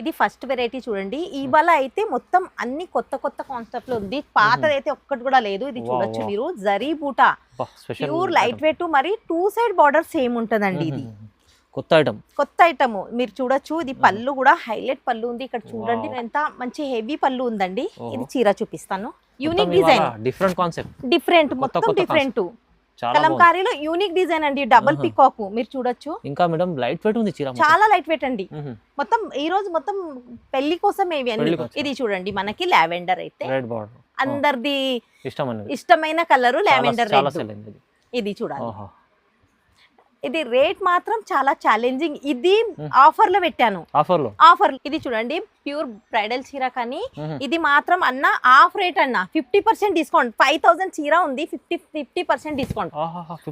ఇది first variety చూడండి. ఇవాళ అయితే మొత్తం అన్ని కొత్త కొత్త కాన్సెప్ట్లో ఉంది. పాతది అయితే ఒక్కటి కూడా లేదు. ఇది చూడొచ్చు. మీరు. జరీ బూటా. ప్యూర్ లైట్ వెయిట్ మరి టూ సైడ్ బార్డర్ సేమ్ ఉంటదండి ఇది. కొత్త ఐటమ్ కొత్త ఐటమ్ మీరు చూడొచ్చు ఇది పళ్ళు కూడా హైలైట్ పళ్ళు ఉంది. ఇక్కడ చూడండి. ఎంత మంచి హెవీ పళ్ళు ఉందండి. ఇది చీర చూపిస్తాను. Unique design different concept different మొత్తం డిఫరెంట్ కలంకారీలో యూనిక్ డిజైన్ అండి డబుల్. పికాక్ మీరు చూడొచ్చు. ఇంకా మేడం లైట్ వెయిట్ ఉంది చీర. చాలా లైట్ వెయిట్ అండి. మొత్తం ఈ రోజు మొత్తం పెళ్ళి కోసం పెళ్ళి కోసం. ఇది చూడండి మనకి లావెండర్ అయితే. అందరిది ఇష్టమైన కలర్ లావెండర్ ఇది. చూడాలి. ఇది రేట్ మాత్రం చాలా ఛాలెంజింగ్ ఇది. ఆఫర్లో పెట్టాను. ఆఫర్లో? ఆఫర్ ఇది చూడండి ప్యూర్ బ్రైడల్ చీర కానీ. ఇది మాత్రం అన్న ఆఫ్ రేట్ అన్న. Fifty percent discount. Five thousand చీర ఉంది fifty fifty percent discount.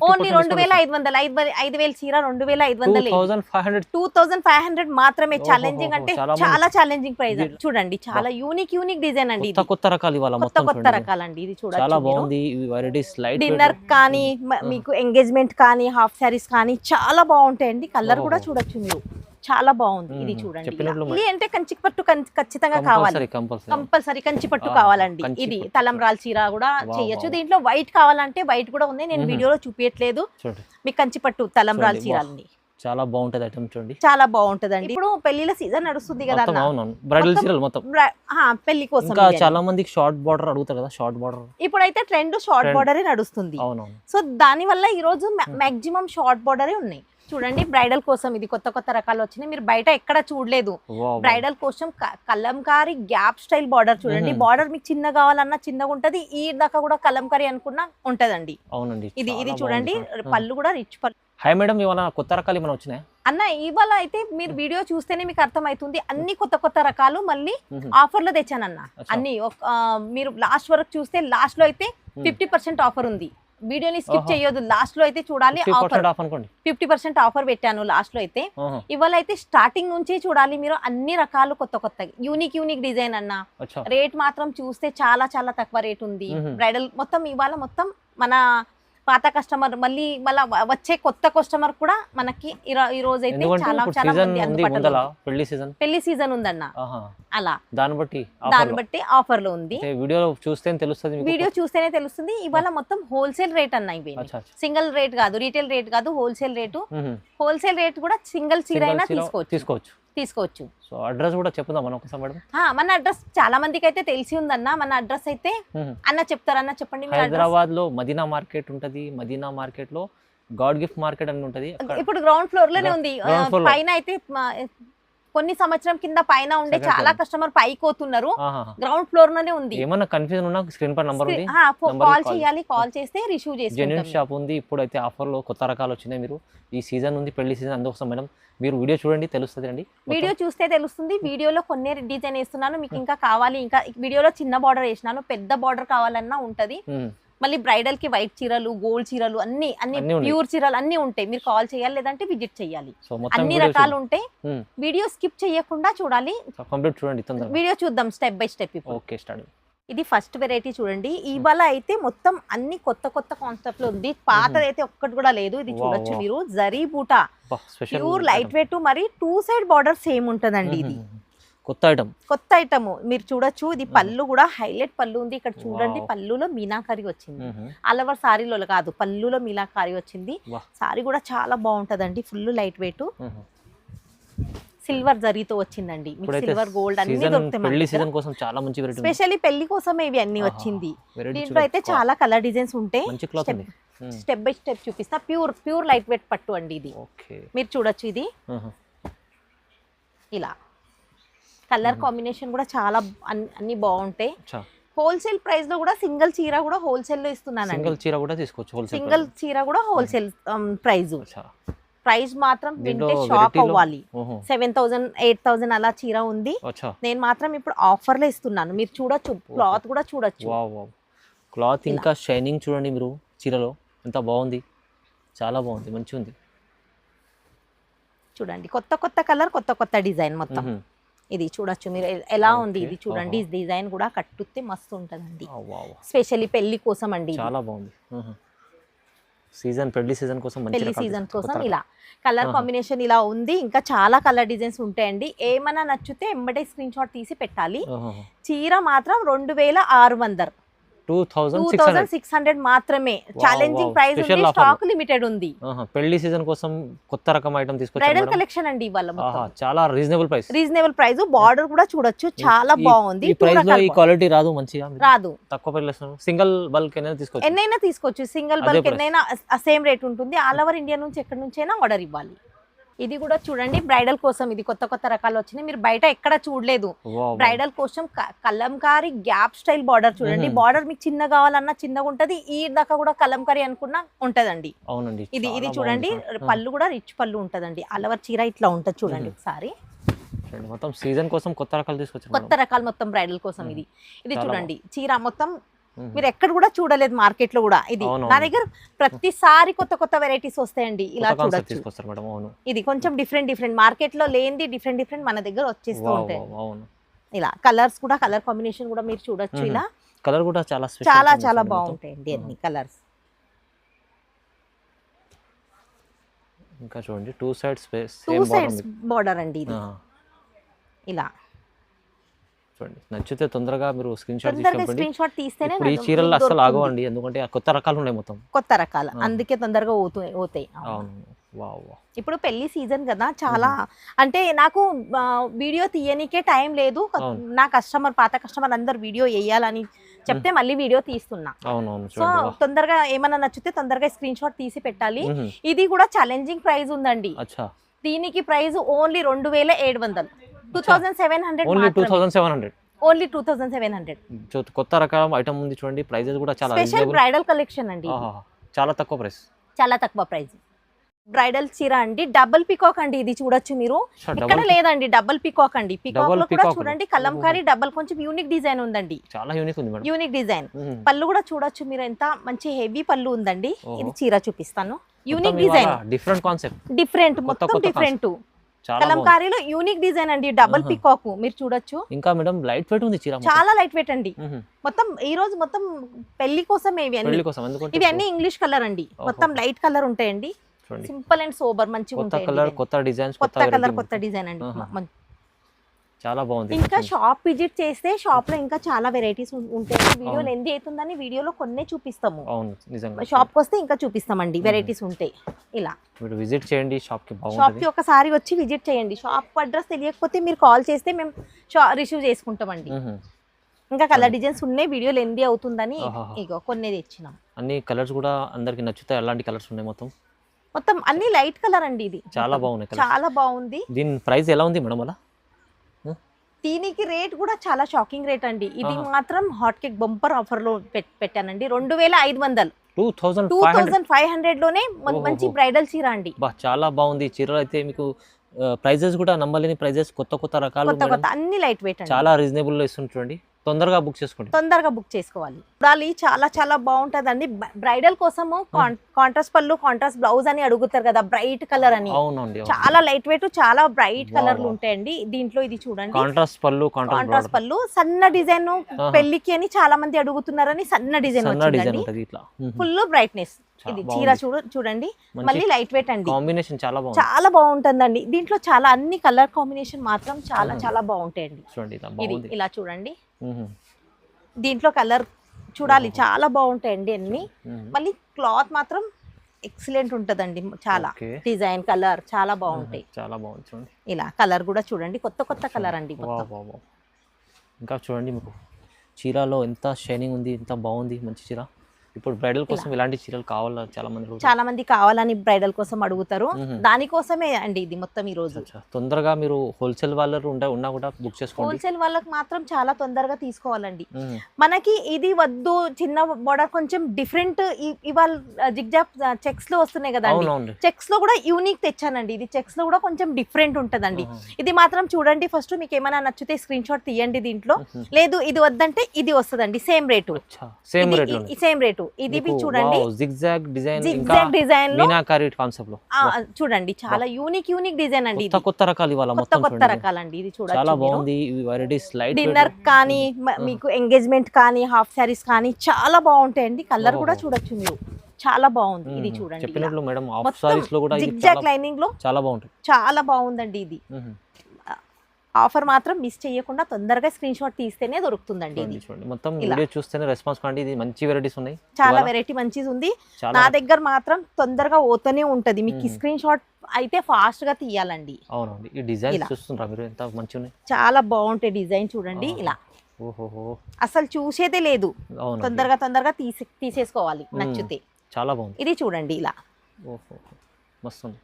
Only 50% రెండు వేల. ఐదు వందలు ఐదు ఐదు వేల చీర రెండు వేల ఐదు వందలు. 2500 టూ థౌసండ్ ఫైవ్ హండ్రెడ్ మాత్రమే ఛాలెంజింగ్ అంటే చాలా ఛాలెంజింగ్ ప్రైస్ చూడండి చాలా యూనిక్ యూనిక్ డిజైన్ అండి కొత్త రకాలు కొత్త కొత్త చూడండి. రకాలండి ఇది చాలా మీరు. బాగుంది ఇవి వెరైటీస్ లైట్ డిన్నర్ కానీ మీకు ఎంగేజ్మెంట్ కానీ హాఫ్ సారీస్ కానీ చాలా బాగుంటాయండి. కలర్ కూడా. చూడొచ్చు మీరు. చాలా బాగుంది. ఇది. చూడండి. ఇది అంటే కంచి పట్టు కం- ఖచ్చితంగా కావాలి. కంపల్సరీ కంపల్సరీ కంపల్సరీ కంచి పట్టు ఆహా, కావాలండి. ఇది పట్టు. తలంబ్రాల చీర కూడా చేయొచ్చు. దీంట్లో వైట్ కావాలంటే వైట్ కూడా ఉంది. నేను. వీడియోలో చూపించట్లేదు చూడండి. మీకు కంచి పట్టు తలంబ్రాల చూడండి, చీరల్ని. చాలా బాగుంటది ఐటమ్ చూడండి. చాలా బాగుంటదండి. ఇప్పుడు పెళ్ళిల సీజన్ నడుస్తుంది కదా బ్రైడల్ మొత్తం చీరలు మొత్తం. పెళ్ళి కోసం ఇంకా చాలా మందికి షార్ట్ బార్డర్ అడుగుతారు కదా షార్ట్ బార్డర్. ఇప్పుడైతే ట్రెండ్ షార్ట్. బార్డరే నడుస్తుంది. సో దాని వల్ల ఈ రోజు మాక్సిమం షార్ట్ బార్డరే ఉన్నాయి. చూడండి బ్రైడల్ కోసం ఇది కొత్త కొత్త రకాలు వచ్చినాయి. మీరు బయట ఎక్కడ చూడలేదు. బ్రైడల్ కోసం కలంకారీ గ్యాప్ స్టైల్ బార్డర్ చూడండి. బార్డర్ మీకు చిన్న కావాలన్నా చిన్నగా ఉంటది. ఈ దాకా కూడా కలంకారీ అనుకున్నా ఉంటదండి. అవునండి ఇది ఇది చూడండి. పళ్ళు కూడా రిచ్ పళ్ళు. హాయ్ మేడం ఇవాళ కొత్త రకాలు ఏమైనా వచ్చినాయి? అన్న ఇవాళ అయితే మీరు వీడియో చూస్తేనే మీకు అర్థమవుతుంది అన్ని కొత్త కొత్త రకాలు మళ్ళీ ఆఫర్లో తెచ్చానన్న. అన్ని మీరు లాస్ట్ వరకు చూస్తే లాస్ట్లో అయితే ఫిఫ్టీ పర్సెంట్ ఆఫర్ ఉంది. వీడియోని స్కిప్. చేయొద్దు. లాస్ట్లో అయితే చూడాలి ఆఫర్. ఫిఫ్టీ పర్సెంట్ ఆఫర్ పెట్టాను లాస్ట్లో అయితే ఇవాళ అయితే స్టార్టింగ్ నుంచే చూడాలి మీరు అన్ని రకాలు కొత్త కొత్త యూనిక్ యూనిక్ డిజైన్ అన్న. రేట్ మాత్రం చూస్తే చాలా చాలా తక్కువ రేట్ ఉంది. బ్రైడల్ మొత్తం ఇవాళ మొత్తం మన పాత కస్టమర్ మళ్ళీ మళ్ళీ వచ్చే కొత్త కస్టమర్ కూడా మనకి ఈ రోజు అయితే చాలా చాలా. పెళ్ళి సీజన్. పెళ్ళి సీజన్ ఉందన్న. అలా. దాన్ని బట్టి దాన్ని ఆఫర్ బట్టి ఆఫర్లో ఉంది వీడియోలో చూస్తే తెలుస్తుంది వీడియో చూస్తేనే తెలుస్తుంది. ఇవాళ మొత్తం హోల్సేల్ రేట్ అన్న ఇవి సింగిల్ రేట్ కాదు రీటైల్ రేట్ కాదు హోల్సేల్ రేటు. హోల్సేల్ రేట్ కూడా సింగిల్ చీర అయినా తీసుకోవచ్చు. తీసుకోవచ్చు. తీసుకోవచ్చు. సో అడ్రస్ కూడా చెప్పుదాం మనం ఒకసారి మేడం. మన అడ్రస్ చాలా మందికి అయితే తెలిసి ఉందన్న మన అడ్రస్ అయితే. అన్న చెప్తారా అన్న చెప్పండి హైదరాబాద్లో మదీనా మార్కెట్ ఉంటది మదీనా మార్కెట్లో గాడ్ గిఫ్ట్ మార్కెట్ అని ఉంటది. ఇప్పుడు గ్రౌండ్ ఫ్లోర్లోనే ఉంది. పైన అయితే కొన్ని సంవత్సరం కింద పైన ఉండే చాలా. కస్టమర్ పైకి పోతున్నారు. గ్రౌండ్ ఫ్లోర్లోనే ఉంది. ఏమన్నా కన్ఫ్యూజన్ ఉన్నా స్క్రీన్ పై నంబర్ ఉంది. కాల్ చేయాలి కాల్ చేస్తే రిసీవ్ జెన్యున్ చేసుకుంటాం షాప్ ఉంది. ఇప్పుడైతే ఆఫర్లో కొత్త రకాలు వచ్చినాయి మీరు. ఈ సీజన్ ఉంది పెళ్ళి సీజన్ అందుకోసం మేడం. మీరు వీడియో చూడండి తెలుస్తుంది అండి వీడియో చూస్తే తెలుస్తుంది. వీడియోలో కొన్ని డిజైన్ వేస్తున్నాను. మీకు ఇంకా కావాలి. ఇంకా వీడియోలో చిన్న బార్డర్ వేసినాను. పెద్ద బార్డర్ కావాలన్నా ఉంటది. మళ్ళీ బ్రైడల్కి వైట్ చీరలు గోల్డ్ చీరలు అన్ని అన్ని. ప్యూర్ చీరలు అన్ని ఉంటాయి. మీరు కాల్ చేయాలి లేదంటే విజిట్ చేయాలి. అన్ని రకాలు ఉంటాయి. వీడియో స్కిప్ చేయకుండా చూడాలి. వీడియో చూద్దాం స్టెప్ బై స్టెప్ ఇప్పుడు. ఓకే స్టార్ట్ ఇది ఫస్ట్ వెరైటీ చూడండి. ఇవాళ అయితే మొత్తం అన్ని కొత్త కొత్త కాన్సెప్ట్లో ఉంది. పాతది అయితే ఒక్కటి కూడా లేదు. ఇది చూడొచ్చు. మీరు. జరీ బూటా. ప్యూర్ లైట్ వెయిట్ మరి టూ సైడ్ బార్డర్ సేమ్ ఉంటదండి ఇది. కొత్త ఐటమ్ కొత్త ఐటమ్ మీరు చూడొచ్చు ఇది పళ్ళు కూడా హైలైట్ పళ్ళు ఉంది. ఇక్కడ చూడండి. పళ్ళులో మీనాకారి వచ్చింది. అలవర్ సారీలో కాదు పళ్ళులో మీనాకారి వచ్చింది. సారీ కూడా చాలా బాగుంటదండి ఫుల్ లైట్ వెయిట్ సిల్వర్ జరీతో వచ్చిందండి. సిల్వర్ గోల్డ్ అన్ని దొరుకుతాయి కోసం చాలా మంచి స్పెషల్లీ పెళ్ళి కోసమే ఇవి అన్ని వచ్చింది. దీంట్లో అయితే చాలా కలర్ డిజైన్స్ ఉంటాయి స్టెప్ బై స్టెప్ చూపిస్తా. ప్యూర్ ప్యూర్ లైట్ వెయిట్ పట్టు అండి ఇది. మీరు చూడొచ్చు ఇది. ఇలా. కలర్ కాంబినేషన్ కూడా చాలా అన్- అన్ని బాగుంటాయి. హోల్సేల్ ప్రైస్లో కూడా సింగిల్ చీర కూడా హోల్సేల్లో ఇస్తున్నానండి. సింగిల్ చీర కూడా తీసుకోవచ్చు హోల్సేల్ సింగిల్ చీర కూడా హోల్సేల్ ప్రైస్ ప్రైస్ మాత్రం వింటే షాక్ అవ్వాలి. సెవెన్ థౌసండ్ ఎయిట్ థౌసండ్ అలా చీర ఉంది. నేను మాత్రం ఇప్పుడు ఆఫర్లో ఇస్తున్నాను. మీరు చూడొచ్చు క్లాత్ కూడా చూడొచ్చు. క్లాత్ ఇంకా షైనింగ్ చూడండి మీరు చీరలో. ఎంత బాగుంది. చాలా బాగుంది మంచిగా ఉంది చూడండి కొత్త కొత్త కలర్ కొత్త కొత్త డిజైన్ మొత్తం. ఇది చూడొచ్చు మీరు ఎలా ఉంది. ఇది చూడండి. డిజైన్ కూడా కట్టుతే మస్తు ఉంటదండి స్పెషల్లీ పెళ్ళి కోసం అండి. చాలా బాగుంది సీజన్ పెళ్ళి సీజన్ కోసం పెళ్ళి సీజన్. కోసం ఇలా కలర్. కాంబినేషన్ ఇలా ఉంది ఇంకా చాలా కలర్ డిజైన్స్ ఉంటాయండి ఏమైనా నచ్చితే ఎంబటే స్క్రీన్ షాట్ తీసి పెట్టాలి. చీర మాత్రం రెండు వేల ఆరు వందలు టూ థౌసండ్ సిక్స్ హండ్రెడ్ మాత్రమే. ఛాలెంజింగ్. ప్రైస్. స్టాక్ లిమిటెడ్ ఉంది పెళ్ళి సీజన్ కోసం కొత్త రకం ఐటమ్ తీసుకొచ్చారు బ్రైడల్. కలెక్షన్ అండి ఇవాళ చాలా reasonable price reasonable price border కూడా చూడొచ్చు చాలా బాగుంది. ఈ ప్రైస్లో ఈ క్వాలిటీ రాదు మంచిగా? రాదు. తక్కువ ప్రైస్ సింగిల్ బల్క్ అనేది తీసుకోవచ్చు ఎన్నైనా తీసుకోవచ్చు సింగిల్ బల్క్. ఎన్నైనా సేమ్ రేట్ ఉంటుంది. ఆల్ ఓవర్ ఇండియా నుంచి ఎక్కడి నుంచైనా ఆర్డర్ ఇవ్వాలి. ఇది కూడా చూడండి బ్రైడల్ కోసం ఇది కొత్త కొత్త రకాలు వచ్చినాయి మీరు బయట ఎక్కడ చూడలేదు. బ్రైడల్ కోసం కలంకారీ గ్యాప్ స్టైల్ బార్డర్ చూడండి. బార్డర్ మీకు చిన్న కావాలన్నా చిన్నగా ఉంటది ఈ దాకా కూడా కలంకారీ అనుకున్నా ఉంటదండి అవునండి ఇది ఇది చూడండి. పళ్ళు కూడా రిచ్ పళ్ళు ఉంటదండి అలవర్ చీర ఇట్లా ఉంటది చూడండి. ఒకసారి మొత్తం సీజన్ కోసం కొత్త రకాలు తీసుకొచ్చారు కొత్త రకాలు మొత్తం బ్రైడల్ కోసం. ఇది ఇది చూడండి చీర మొత్తం. మీరు ఎక్కడ కూడా చూడలేదు మార్కెట్లో కూడా. ఇది. నా దగ్గర ప్రతిసారి కొత్త కొత్త వెరైటీస్ వస్తాయండి. ఇలా చూడొచ్చు. ఇది కొంచెం డిఫరెంట్ డిఫరెంట్ మార్కెట్లో లేనిది డిఫరెంట్ డిఫరెంట్ మన దగ్గర వచ్చేస్తూ ఉంటాయి. ఇలా కలర్స్ కూడా కలర్ కాంబినేషన్ కూడా మీరు చూడొచ్చు. ఇలా. కలర్ కూడా చాలా చాలా చాలా. బాగుంటాయండి అన్ని కలర్స్ ఇంకా చూడండి two sides two sides border అండి ఇది. ఇలా. చూడండి. నచ్చితే తొందరగా మీరు స్క్రీన్ షాట్ స్క్రీన్ షాట్ తీస్తేనే ఈ చీరలు దొరుకుతుంది. ఆగవండి. ఎందుకంటే కొత్త రకాలు ఉన్నాయి మొత్తం. కొత్త రకాల. అందుకే తొందరగా పోతాయి పోతాయి. అవును. ఇప్పుడు పెళ్ళి సీజన్ కదా చాలా అంటే నాకు వీడియో తీయనికే టైం లేదు. నా కస్టమర్ పాత కస్టమర్ అందరు వీడియో వేయాలని చెప్తే మళ్ళీ వీడియో తీస్తున్నా. సో. తొందరగా ఏమైనా నచ్చితే తొందరగా స్క్రీన్ షాట్ తీసి పెట్టాలి. ఇది కూడా ఛాలెంజింగ్ ప్రైస్ ఉందండి. దీనికి ప్రైస్ ఓన్లీ రెండు వేల ఏడు వందలు. Only two thousand seven hundred. Only two thousand seven hundred. కొత్త రకం ఐటమ్ ఉంది చూడండి ప్రైజెస్ కూడా చాలా స్పెషల్. బ్రైడల్ కలెక్షన్ అండి చాలా తక్కువ ప్రైస్. చాలా తక్కువ ప్రైస్. బ్రైడల్ చీర అండి డబుల్ పికాక్ అండి ఇది చూడొచ్చు మీరు. ఇక్కడ లేదండి డబుల్ పికాక్ అండి. పికాక్లో కూడా. చూడండి కలంకారీ డబల్ కొంచెం యూనిక్ డిజైన్ ఉందండి. చాలా యూనిక్ ఉంది యూనిక్ డిజైన్. పళ్ళు కూడా చూడొచ్చు మీరు ఎంత మంచి హెవీ పళ్ళు ఉందండి. ఇది చీర చూపిస్తాను. Unique design different concept different మొత్తం డిఫరెంట్ కలంకారీలో యూనిక్ డిజైన్ అండి డబుల్. పికాక్ మీరు చూడొచ్చు. ఇంకా మేడం లైట్ వెయిట్ ఉంది చీర. చాలా లైట్ వెయిట్ అండి. మొత్తం ఈ రోజు మొత్తం పెళ్ళి కోసం ఇవి అన్ని. ఇవి అన్ని ఇంగ్లీష్ కలర్ అండి. మొత్తం లైట్ కలర్ ఉంటాయండి. సింపుల్ అండ్ సోబర్ మంచిగా కొత్త ఉంటాయండి కలర్. కొత్త డిజైన్స్ కొత్త కలర్ కొత్త డిజైన్ అండి. చాలా బాగుంది. ఇంకా. షాప్ విజిట్ చేస్తే షాప్లో ఇంకా చాలా వెరైటీస్ ఉంటాయి. వీడియోలో అవును. ఎంది అవుతుందని వీడియోలో కొన్నే చూపిస్తాము. అవును నిజంగా. షాప్ వస్తే ఇంకా చూపిస్తామండి. వెరైటీస్ ఉంటాయి. ఇలా. మీరు విజిట్ చేయండి షాప్కి షాప్కి ఒకసారి వచ్చి విజిట్ చేయండి. షాప్ అడ్రస్ తెలియకపోతే మీరు కాల్ చేస్తే మేము రిసీవ్ చేసుకుంటామండి. ఇంకా కలర్ డిజైన్స్ ఉన్నాయి వీడియోలు ఎంది అవుతుందని. ఇగో కొన్ని తెచ్చినాం. అన్ని కలర్స్ కూడా అందరికి నచ్చుతాయి. అలాంటి కలర్స్ ఉన్నాయి మొత్తం? మొత్తం అన్ని లైట్ కలర్ అండి ఇది. చాలా. బాగున్నాయి చాలా బాగుంది. దీని ప్రైస్ ఎలా ఉంది మేడం అలా? దీనికి రేట్ కూడా చాలా షాకింగ్ రేట్ అండి. ఇది. మాత్రం హాట్ కేక్ బంపర్ ఆఫర్లో పెట్- పెట్టానండి. రెండు వేల ఐదు వందలు. Two thousand two thousand five హండ్రెడ్లోనే. మంచి బ్రైడల్ చీర అండి. బా చాలా బాగుంది. చీరలు అయితే మీకు ప్రైజెస్ కూడా నమ్మలేని ప్రైజెస్ కొత్త కొత్త రకాలు కొత్త మేడం. కొత్త అన్ని లైట్ వెయిట్ చాలా రీజనబుల్లో ఇస్తుంది చూడండి. తొందరగా బుక్ చేసుకోండి. తొందరగా బుక్ చేసుకోవాలి. చూడాలి చాలా చాలా బాగుంటదండి. బ్రైడల్ కోసము కాంట్రాస్ట్ పళ్ళు కాంట్రాస్ట్ బ్లౌజ్ అని అడుగుతారు కదా బ్రైట్ కలర్ అని. అవునండి చాలా లైట్ వెయిట్ చాలా బ్రైట్ కలర్లు. ఉంటాయండి. దీంట్లో ఇది చూడండి. కాంట్రాస్ట్ పళ్ళు కాంట్రాస్ట్ పళ్ళు సన్న డిజైన్. పెళ్ళికి అని చాలా మంది అడుగుతున్నారని సన్న డిజైన్ వచ్చిందండి. Full brightness. ఇది. చీర చూడు చూడండి. మళ్ళీ లైట్ వెయిట్ అండి. కాంబినేషన్ చాలా బాగుంది. చాలా బాగుంటుందండి. దీంట్లో చాలా అన్ని కలర్ కాంబినేషన్ మాత్రం చాలా. చాలా బాగుంటాయండి. ఇది ఇలా చూడండి. దీంట్లో కలర్ చూడాలి. చాలా బాగుంటాయండి అన్ని. మళ్ళీ క్లాత్ మాత్రం ఎక్సలెంట్ ఉంటుందండి చాలా. డిజైన్ కలర్ చాలా బాగుంటాయి. చాలా బాగుంది చూడండి. ఇలా కలర్ కూడా చూడండి కొత్త కొత్త కలర్ అండి. ఇంకా చూడండి మీకు చీరలో ఎంత షైనింగ్ ఉంది ఎంత బాగుంది మంచి చీర. ఇప్పుడు బ్రైడల్ కోసం ఇలాంటి చీరలు కావాలా చాలా మంది. చాలా మంది కావాలని బ్రైడల్ కోసం అడుగుతారు. దానికోసమే అండి ఇది మొత్తం ఈ రోజు. తొందరగా మీరు హోల్సేల్ వాళ్ళు ఉన్నా కూడా బుక్ చేసుకోండి. హోల్సేల్ వాళ్ళకి మాత్రం చాలా తొందరగా తీసుకోవాలండి. మనకి ఇది వద్దు చిన్న బోర్డర్ కొంచెం డిఫరెంట్ ఇవాళ జిగ్జాగ్ చెక్స్లో వస్తున్నాయి కదండి. చెక్స్లో కూడా యూనిక్ తెచ్చానండి. ఇది చెక్స్లో కూడా కొంచెం డిఫరెంట్ ఉంటదండి. ఇది మాత్రం చూడండి ఫస్ట్ మీకు ఏమైనా నచ్చితే స్క్రీన్ షాట్ తీయండి దీంట్లో. లేదు ఇది వద్దంటే ఇది వస్తుందండి సేమ్ రేటు సేమ్ రేటు ఇది చూడండి. జిగ్జాగ్ డిజైన్ జిగ్జాగ్ డిజైన్లో మీనాకారి కాన్సెప్ట్లో. ఆ, చూడండి చాలా యూనిక్ యూనిక్ డిజైన్ అండి కొత్త రకాలు ఇవాళ కొత్త కొత్త చూడండి. రకాలండి ఇది చాలా చూడొచ్చు మీరు. బాగుంది వెరైటీస్ లైట్ డిన్నర్ కానీ మీకు ఎంగేజ్మెంట్ కానీ హాఫ్ శారీస్ కానీ చాలా బాగుంటాయండి. కలర్ కూడా. చూడొచ్చు మీరు. చాలా బాగుంది ఇది. చూడండి చెప్పినట్లు మేడం మొత్తం సారీస్లో కూడా జిగ్జాగ్ చాలా లైనింగ్లో చాలా బాగుంటుంది చాలా బాగుందండి ఇది. ఆఫర్ మాత్రం మిస్ చేయకుండా తొందరగా స్క్రీన్ షాట్ తీస్తేనే దొరుకుతుందండి ఇది. మొత్తం. వీడియో చూస్తేనే రెస్పాన్స్ కాండి ఇది మంచి వెరైటీస్ ఉన్నాయి. చాలా వెరైటీ మంచిది ఉంది. నా దగ్గర మాత్రం తొందరగా ఓతనే ఉంటది. మీకు. స్క్రీన్ షాట్ అయితే ఫాస్ట్గా తీయాలండి. అవునండి. ఈ డిజైన్ మీరు? ఎంత మంచిగా చాలా బాగుంటాయి డిజైన్ చూడండి. ఇలా. అసలు చూసేదే లేదు. తొందరగా తొందరగా తీసే తీసేసుకోవాలి. నచ్చితే. చాలా బాగుంది. ఇది చూడండి. ఇలా. ఓహో మస్తు ఉంది.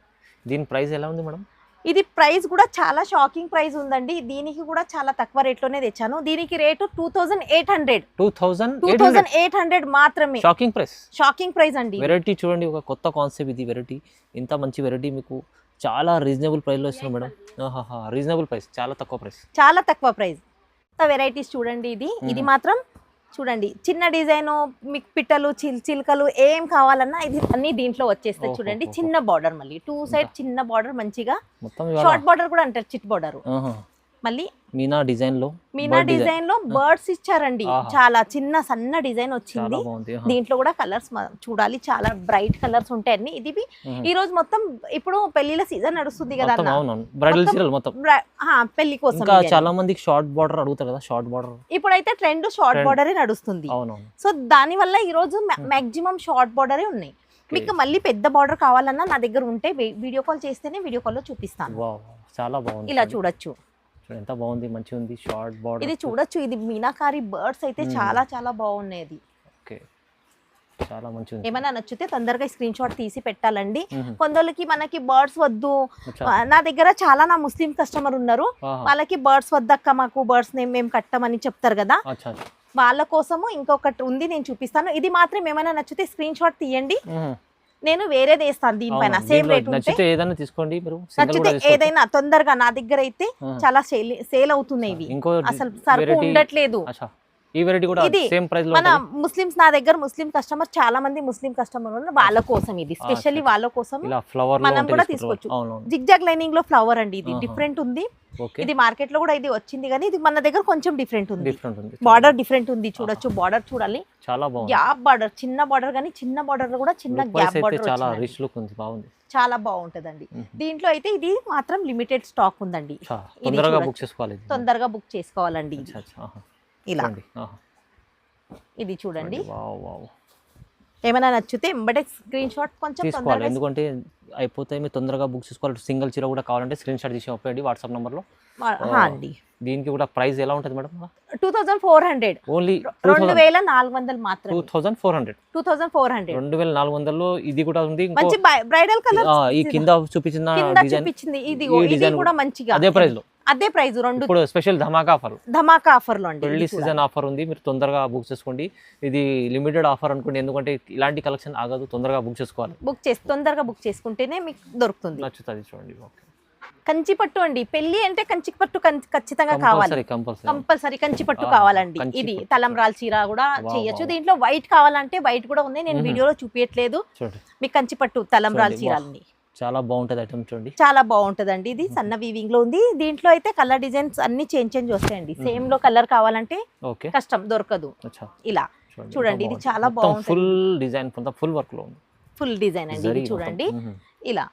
దీని ప్రైస్ ఎలా ఉంది మేడం? ఇది ప్రైస్ కూడా చాలా షాకింగ్ ప్రైస్ ఉందండి. దీనికి కూడా చాలా తక్కువ రేట్లోనే తెచ్చాను. దీనికి rate two thousand eight hundred. Two thousand two thousand eight hundred మాత్రమే. షాకింగ్ ప్రైస్ షాకింగ్ ప్రైస్ అండి. వెరైటీ చూడండి ఒక కొత్త కాన్సెప్ట్ ఇది వెరైటీ ఇంత మంచి వెరైటీ మీకు చాలా రీజనబుల్ ప్రైస్లో ఇస్తున్నాం మేడం. రీజనబుల్ ప్రైస్ చాలా తక్కువ ప్రైస్ చాలా తక్కువ ప్రైస్ వెరైటీస్ చూడండి ఇది. ఇది. మాత్రం చూడండి చిన్న డిజైన్ మీకు పిట్టలు చిల్ చిలుకలు ఏం కావాలన్నా ఇది అన్ని దీంట్లో వచ్చేస్తాయి చూడండి. చిన్న బార్డర్ మళ్ళీ టూ సైడ్ చిన్న బార్డర్ మంచిగా షార్ట్ బార్డర్ కూడా అంటారు చిట్ బార్డర్. మళ్ళీ మీనా డిజైన్లో మీనా. డిజైన్లో బర్డ్స్ ఇచ్చారండి. చాలా చిన్న సన్న డిజైన్ వచ్చింది. దీంట్లో కూడా కలర్స్ చూడాలి. చాలా బ్రైట్ కలర్స్ ఉంటాయి అన్ని. ఇది. ఈ రోజు మొత్తం ఇప్పుడు పెళ్ళిళ్ళ సీజన్ నడుస్తుంది కదా బ్రైడల్ సీరియల్ మొత్తం పెళ్ళి కోసం చాలా. మందికి షార్ట్ బార్డర్ అడుగుతారు కదా షార్ట్ బార్డర్ ఇప్పుడైతే ట్రెండ్ షార్ట్. బార్డరే నడుస్తుంది. సో దాని వల్ల ఈ రోజు మాక్సిమం షార్ట్ బార్డరే ఉన్నాయి. మీకు మళ్ళీ పెద్ద బార్డర్ కావాలన్నా నా దగ్గర ఉంటే వీడియో కాల్ చేస్తేనే వీడియో కాల్లో చూపిస్తాను. చాలా బాగుంది. ఇలా. చూడొచ్చు. ఎంత బాగుంది మంచిగా ఉంది షార్ట్ బార్డర్ ఇది చూడొచ్చు ఇది మీనాకారి బర్డ్స్ అయితే మ్మ్. చాలా చాలా బాగున్నాయి ఓకే. చాలా మంచిగా ఉంది. ఏమైనా నచ్చితే తొందరగా స్క్రీన్ షాట్ తీసి పెట్టాలండి. మ్మ్. కొందరికి మనకి బర్డ్స్ వద్దు. నా దగ్గర చాలా నా ముస్లిం కస్టమర్ ఉన్నారు. వాళ్ళకి బర్డ్స్ వద్దక్క మాకు బర్డ్స్ నేమ్ మేము కట్టమని చెప్తారు కదా. వాళ్ళ కోసము ఇంకొకటి ఉంది నేను చూపిస్తాను. ఇది మాత్రం ఏమైనా నచ్చితే స్క్రీన్ షాట్ తీయండి. మ్మ్. నేను వేరేది వేస్తాను దీనిపైన సేమ్ రేట్ ఉంటే నచ్చితే ఏదైనా తీసుకోండి మీరు నచ్చితే. ఏదైనా తొందరగా నా దగ్గర అయితే. చాలా సేల్ అవుతున్నాయి ఇవి అసలు సరుకు ఉండట్లేదు ఈ వెరైటీ కూడా ఇది సేమ్ ప్రైస్లో మన. ముస్లిమ్స్ నా దగ్గర ముస్లిం కస్టమర్ చాలా మంది ముస్లిం కస్టమర్ ఉన్నారు వాళ్ళ కోసం ఇది. స్పెషల్లీ. వాళ్ళ కోసం ఫ్లవర్ మనం కూడా. తీసుకోవచ్చు. జిగ్జాగ్ లైనింగ్లో ఫ్లవర్ అండి ఇది. డిఫరెంట్ ఉంది. ఇది మార్కెట్లో కూడా ఇది వచ్చింది కానీ ఇది మన దగ్గర కొంచెం డిఫరెంట్ ఉంది. బార్డర్ డిఫరెంట్ ఉంది. చూడొచ్చు. బార్డర్ చూడాలి. చాలా బాగుంది. గ్యాప్ బార్డర్ చిన్న బార్డర్ కానీ చిన్న బార్డర్లో కూడా చిన్న గ్యాప్ బార్డర్ చాలా రిచ్ లుక్ ఉంది. బాగుంది. చాలా బాగుంటదండి. దీంట్లో అయితే ఇది మాత్రం లిమిటెడ్ స్టాక్ ఉందండి. తొందరగా. బుక్ చేసుకోవాలి. తొందరగా బుక్ చేసుకోవాలండి. ఇలా. ఇది చూడండి. Wow wow. ఏమైనా నచ్చితే ఎంబడే స్క్రీన్ షాట్ కొంచెం తీసుకోవాలి. ఎందుకంటే అయిపోతే మీరు తొందరగా బుక్ చేసుకోవాలి. సింగిల్ చీర కూడా కావాలంటే స్క్రీన్ షాట్ తీసి పంపండి వాట్సాప్ నెంబర్లో. అండి. దీనికి కూడా ప్రైస్ ఎలా ఉంటుంది madam? Two thousand four hundred. Only రెండు వేల నాలుగు వందలు టూ మాత్రమే thousand four hundred. Two thousand four hundred. రెండు వేల నాలుగు వందల్లో ఇది కూడా ఉంది. ఇంకో మంచి బ్రైడల్ కలర్ ఆ, ఈ కింద చూపించిన చూపించింది. ఇది కూడా మంచిగా. అదే ప్రైస్లో. అదే ప్రైస్ రెండు ఇప్పుడు స్పెషల్ ధమాకా ఆఫర్. ధమాకా ఆఫర్లో అండి పెళ్ళి. సీజన్ ఆఫర్ ఉంది మీరు తొందరగా బుక్ చేసుకోండి. ఇది లిమిటెడ్ ఆఫర్ అనుకోండి ఎందుకంటే ఇలాంటి కలెక్షన్ ఆగదు తొందరగా బుక్ చేసుకోవాలి. బుక్ చేసి తొందరగా బుక్ చేసుకుంటేనే మీకు దొరుకుతుంది. నచ్చుతుంది చూడండి ఓకే. కంచి పట్టు అండి పెళ్ళి అంటే కంచి పట్టు ఖచ్చితంగా కావాలి. కంపల్సరీ కంచి పట్టు కావాలండి. ఇది పట్టు. తలంబ్రాల చీర కూడా చేయొచ్చు. దీంట్లో వైట్ కావాలంటే వైట్ కూడా ఉంది. నేను. వీడియోలో చూపించట్లేదు మీకు కంచి పట్టు తలంబ్రాల చూడండి, చీరల్ని. చాలా బాగుంటుంది ఐటమ్ చూడండి. చాలా బాగుంటదండి ఇది. సన్న వీవింగ్లో ఉంది. దీంట్లో అయితే కలర్ డిజైన్స్ అన్ని చేంజ్ చేంజ్ వస్తాయండి. సేమ్లో కలర్ కావాలంటే ఓకే. కష్టం దొరకదు. ఇలా. చూడండి, ఇది చాలా బాగుంటుంది. ఫుల్ డిజైన్ ఫుల్ వర్క్లో ఉంది. ఫుల్ డిజైన్ అండి ఇది చూడండి. ఇలా.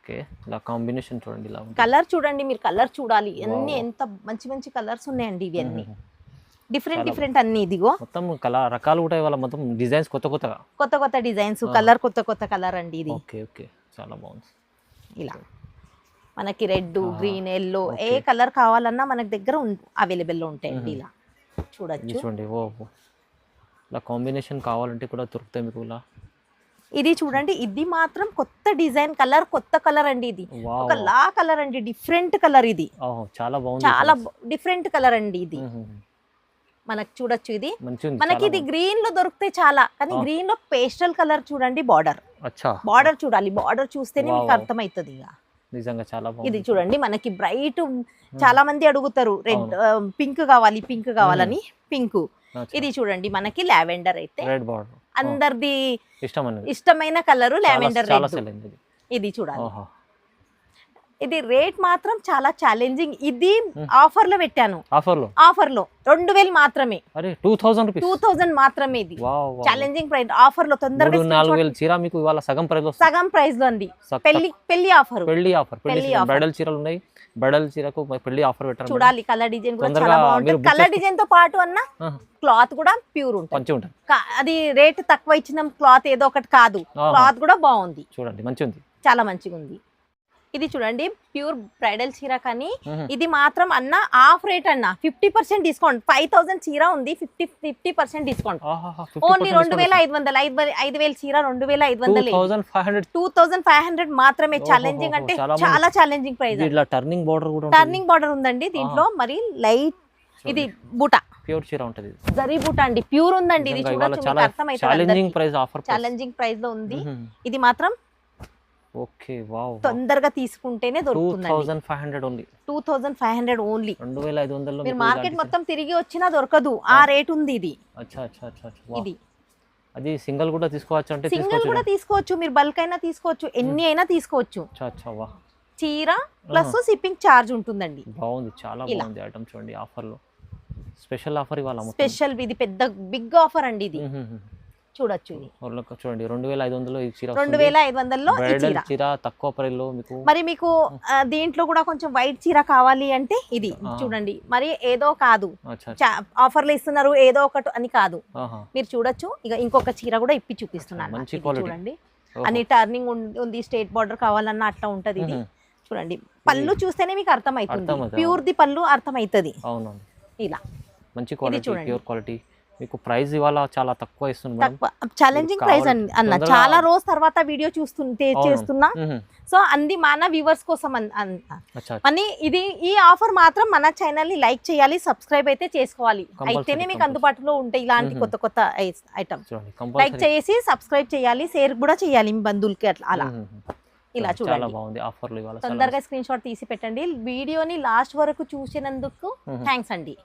ఓకే. ఇలా కాంబినేషన్ చూడండి ఇలా కలర్ చూడండి మీరు కలర్ చూడాలి. అన్ని. ఎంత మంచి మంచి కలర్స్ ఉన్నాయండి ఇవి అన్ని మ్మ్. డిఫరెంట్ డిఫరెంట్ అన్ని ఇదిగో. మొత్తం కలర్ రకాలు కూడా ఇవాళ మొత్తం డిజైన్స్ కొత్త కొత్తగా కొత్త కొత్త డిజైన్స్. కలర్ కొత్త కొత్త కలర్ అండి ఇది. Okay okay. చాలా బాగుంది. ఇలా. మనకి రెడ్ గ్రీన్ ఎల్లో ఏ. కలర్ కావాలన్నా మనకి దగ్గర అవైలబుల్లో ఉంటాయండి. ఇలా. చూడొచ్చు. చూడండి ఓ. ఇలా కాంబినేషన్ కావాలంటే కూడా దొరుకుతాయి మీకు ఇలా. ఇది చూడండి ఇది మాత్రం కొత్త డిజైన్ కలర్ కొత్త కలర్ అండి ఇది. ఒక లా కలర్ అండి డిఫరెంట్ కలర్ ఇది. ఓహో చాలా బాగుంది చాలా డిఫరెంట్ కలర్ అండి ఇది. మనకి చూడొచ్చు ఇది. మనకి ఇది గ్రీన్లో దొరికితే చాలా. కానీ. గ్రీన్లో పేస్టల్ కలర్ చూడండి బార్డర్ బార్డర్ చూడాలి. బార్డర్ చూస్తేనే మీకు వావ్. అర్థమవుతుంది ఇక. నిజంగా చాలా ఇది చూడండి మనకి బ్రైట్ చాలా మంది అడుగుతారు రెడ్ పింక్ కావాలి పింక్ కావాలని. పింక్ ఇది చూడండి మనకి లావెండర్ అయితే. అందరిది ఇష్టమైన కలర్ లావెండర్ ఇది. చూడాలి. ఇది రేట్ మాత్రం చాలా ఛాలెంజింగ్ ఇది ఆఫర్లో పెట్టాను. ఆఫర్లో? ఆఫర్లో రెండు వేలు మాత్రమే. టూ థౌసండ్ టూ మాత్రమే ఇది. ఛాలెంజింగ్ ప్రైస్ ఆఫర్లో తొందరగా నాలుగు వేలు చీర మీకు ఇవాళ సగం ప్రైస్ వస్తుంది. సగం ప్రైస్లో సగం- పెళ్ళి పెళ్ళి ఆఫర్. పెళ్ళి ఆఫర్ పెళ్ళి. బ్రైడల్ చీరలు ఉన్నాయి. బ్రైడల్ చీరకు పెళ్ళి ఆఫర్ పెట్టారు. చూడాలి కలర్ డిజైన్ కూడా చాలా బాగుంటుంది. కలర్ డిజైన్తో పాటు అన్న క్లాత్ కూడా ప్యూర్ ఉంటుంది. అది రేట్ తక్కువ ఇచ్చిన క్లాత్ ఏదో ఒకటి కాదు. క్లాత్ కూడా బాగుంది. చూడండి మంచిగా ఉంది చాలా మంచిగా ఉంది ఇది చూడండి ప్యూర్ బ్రైడల్ చీర కానీ. ఇది మాత్రం అన్న ఆఫ్ రేట్ అన్న. Fifty percent discount. Five thousand చీర ఉంది fifty fifty percent discount. Only 50% రెండు వేల ఐదు వందలు ఐదు వేల చీర రెండు వేల ఐదు వందలు. 2500 టూ థౌసండ్ ఫైవ్ హండ్రెడ్ మాత్రమే ఛాలెంజింగ్ అంటే చాలా ఛాలెంజింగ్ ప్రైస్ టర్నింగ్ బోర్డర్ కూడా టర్నింగ్ బార్డర్ ఉందండి దీంట్లో. మరి లైట్ ఇది బూట. ప్యూర్ చీర ఉంటుంది జరీ బూట అండి. ప్యూర్ ఉందండి ఇది చూడొచ్చు అర్థమవుతుంది ఛాలెంజింగ్ ప్రైస్ ఆఫర్ ఛాలెంజింగ్ ప్రైస్లో ఉంది. ఇది మాత్రం ఓకే వావ్ తొందరగా తీసుకుంటేనే five hundred only. Two thousand five hundred only. రెండు వేల ఐదు వందల్లో మీరు మీకు మార్కెట్ మొత్తం తిరిగి వచ్చినా దొరకదు. ఆ రేట్ ఉంది ఇది. అచ్చా. ఇది. అది సింగిల్ కూడా తీసుకోవచ్చు అంటే సింగిల్ కూడా తీసుకోవచ్చు. మీరు బల్క్ అయినా తీసుకోవచ్చు. ఎన్ని అయినా తీసుకోవచ్చు. అచ్చా చీర ప్లస్ షిప్పింగ్ ఛార్జ్ ఉంటుందండి. బాగుంది. చాలా. బాగుంది ఐటమ్ చూడండి ఆఫర్లో. స్పెషల్ ఆఫర్ ఇవాళ మొత్తం? స్పెషల్ ఇది పెద్ద బిగ్ ఆఫర్ అండి ఇది. చూడొచ్చు ఇది చూడండి రెండు వేల ఐదు వందలు రెండు వేల ఐదు వందల్లో చీర తక్కువ ప్రైస్లో మీకు మరి మీకు దీంట్లో కూడా కొంచెం వైట్ చీర కావాలి అంటే ఇది. చూడండి మరి ఏదో కాదు. ఆఫర్లు ఇస్తున్నారు ఏదో ఒకటి అని కాదు. మీరు చూడొచ్చు ఇక ఇంకొక చీర కూడా ఇప్పి చూపిస్తున్నాను. చూడండి. అని టర్నింగ్ ఉంది స్టేట్ బార్డర్ కావాలన్నా అట్లా ఉంటది ఇది. చూడండి పళ్ళు చూస్తేనే మీకు అర్థమవుతుంది. ప్యూర్ ది పళ్ళు అర్థమవుతుంది ఇలా మంచి క్వాలిటీ. ప్యూర్ క్వాలిటీ మీకు ప్రైస్ ఇవాళ చాలా తక్కువ ఇస్తుంది ఛాలెంజింగ్ ప్రైస్ అన్న. తొందరగా- చాలా రోజు తర్వాత వీడియో చూస్తుంటే. చేస్తున్నా. సో అంది మన వ్యూవర్స్ కోసం అన్- ఇది ఈ ఆఫర్ మాత్రం మన ఛానల్ని లైక్ చేయాలి సబ్స్క్రైబ్ అయితే చేసుకోవాలి. అయితేనే మీకు. అందుబాటులో ఉంటాయి ఇలాంటి. కొత్త కొత్త ఐటమ్ లైక్ చేసి సబ్స్క్రైబ్ చేయాలి షేర్ కూడా చేయాలి మీ బంధువులకి అట్లా అలా. ఇలా చూడండి. బాగుంది ఆఫర్లు తొందరగా స్క్రీన్ షాట్ తీసి పెట్టండి. వీడియోని లాస్ట్ వరకు చూసినందుకు. థ్యాంక్స్ అండి.